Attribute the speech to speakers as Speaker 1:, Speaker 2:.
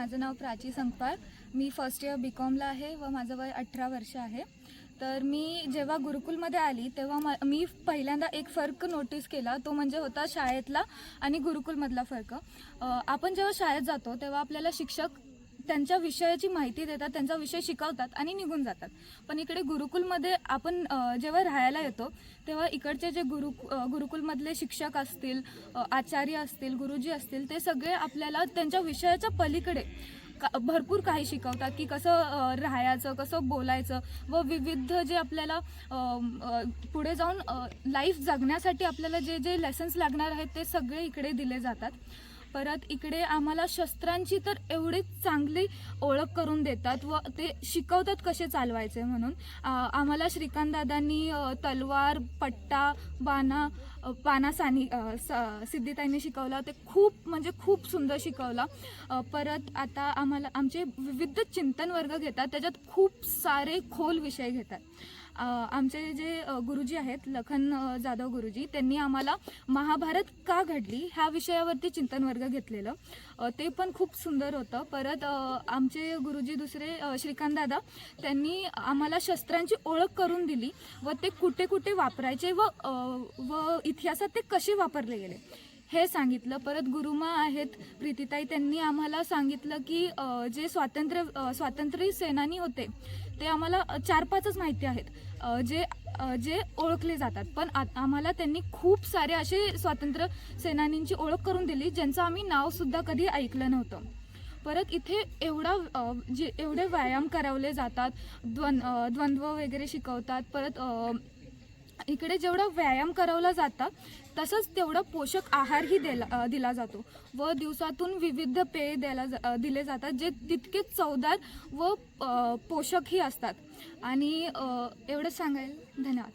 Speaker 1: माझं नाव प्राची संपाळ मी फर्स्ट इयर बी कॉमला आहे व माझं वय अठरा वर्ष आहे. तर मी जेव्हा गुरुकुलमध्ये आली तेव्हा म मी पहिल्यांदा एक फरक नोटीस केला. तो म्हणजे होता शाळेतला आणि गुरुकुलमधला फरक. आपण जेव्हा शाळेत जातो तेव्हा आपल्याला शिक्षक त्यांच्या विषयाची माहिती देतात त्यांचा विषय शिकवतात आणि निघून जातात. पण इकडे गुरुकुलमध्ये आपण जेव्हा राहायला येतो तेव्हा इकडचे जे गुरु गुरुकुलमधले शिक्षक असतील आचार्य असतील गुरुजी असतील ते सगळे आपल्याला त्यांच्या विषयाच्या पलीकडे का भरपूर काही शिकवतात की कसं राहायचं कसं बोलायचं व विविध जे आपल्याला पुढे जाऊन लाईफ जगण्यासाठी आपल्याला जे जे लेसन्स लागणार आहेत ते सगळे इकडे दिले जातात. परत इकडे आम्हाला शस्त्रांची तर एवढी चांगली ओळख करून देतात व ते शिकवतात कसे चालवायचे म्हणून. आम्हाला श्रीकांत दादांनी तलवार पट्टा बाणा अ, पानासानी स- सिद्धिताईंनी शिकवलं. ते खूप म्हणजे खूप सुंदर शिकवलं. परत आता आम्हाला आमचे विविध चिंतन वर्ग घेतात. त्याच्यात खूप सारे खोल विषय घेतात. आमचे जे गुरुजी आहेत लखन जाधव गुरुजी त्यांनी आम्हाला महाभारत का घडली ह्या विषयावरती चिंतन वर्ग घेतलेलं. ते पण खूप सुंदर होतं. परत आमचे गुरुजी दुसरे श्रीकांत दादा त्यांनी आम्हाला शस्त्रांची ओळख करून दिली व ते कुठे कुठे वापरायचे व व इतिहासात ते कसे वापरले गेले. हे सांगितलं. परत गुरुमा आहेत प्रीतीताई त्यांनी आम्हाला सांगितलं की जे स्वातंत्र्य स्वातंत्र्य सेनानी होते ते आम्हाला चार पाचच माहिती आहेत. जे जे ओळखले जातात. पण आ- आम्हाला त्यांनी खूप सारे असे स्वातंत्र्य सेनानींची ओळख करून दिली ज्यांचं आम्ही नावसुद्धा कधी ऐकलं नव्हतं. परत इथे एवढा जे एवढे व्यायाम करावले जातात द्वन द्वंद्व वगैरे शिकवतात परत इकडे जेवढा व्यायाम करवला जातं तसंच तेवढा पोषक आहारही दिला दिला जातो. व दिवसातून विविध पेय द्यायला जा- दिले जातात जे तितके चवदार व पोषकही असतात. आणि एवढंच सांगायला धन्यवाद.